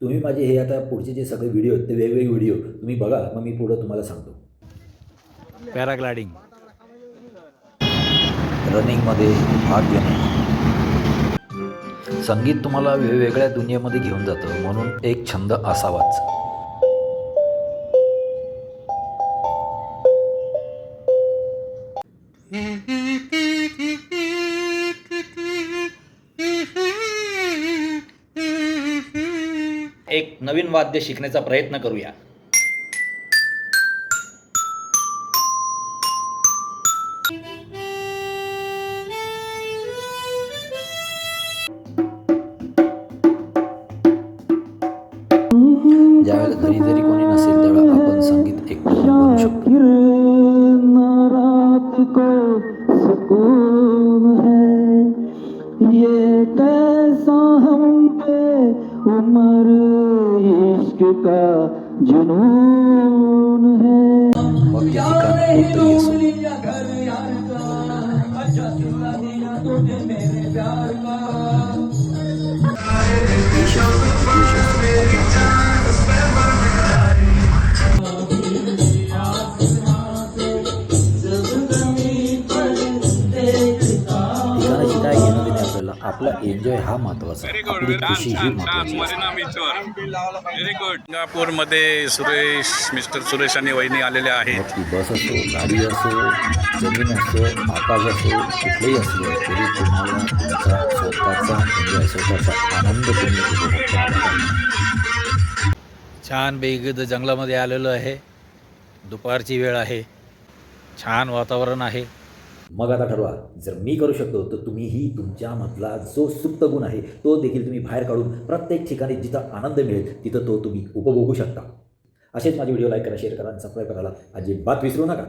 तुम्ही माझे हे आता पुढचे जे सगळे व्हिडिओ आहेत ते वेगवेगळे व्हिडिओ तुम्ही बघा मग मी पुढं तुम्हाला सांगतो. पॅराग्लायडिंग. रनिंगमध्ये भाग घेणे. संगीत तुम्हाला वेगवेगळ्या दुनियेमध्ये घेऊन जातं म्हणून एक छंद असावाच. एक नवीन वाद्य शिकण्याचा प्रयत्न करूया. ज्यावेळेला घरी जरी कोणी नसेल त्यावेळेला आपण संगीत एक बनवू शकतो. उम्र इश्क का जुनून है। मग ते ठिकाण कोणतंही असो देश आपला एन्जॉय हा महत्त्वाचा आपली खुशी ही महत्वाची असते. व्हेरी गुड सिंगापूरमध्ये सुरेश मिस्टर सुरेश आणि वहिनी आलेले आहेत. ती बस असो गाडी असो जमीन असो आकाश असो कुठलेही असलो तरी तुम्हाला तुमचा स्वतःचा एन्जॉय स्वतःचा आनंद तुम्ही उपभोग करा. छान बेगद जंगलामध्ये आलेलो आहे. दुपारची वेळ आहे. छान वातावरण आहे. मग आता ठरवा. जर मी करू शकतो तर तुम्हीही तुमच्यामधला जो सुप्त गुण आहे तो देखील तुम्ही बाहेर काढून प्रत्येक ठिकाणी जिथं आनंद मिळेल तिथं तो तुम्ही उपभोगू शकता. असेच माझे व्हिडिओ लाईक करा शेअर करा आणि सबस्क्राईब करायला अजिबात विसरू नका.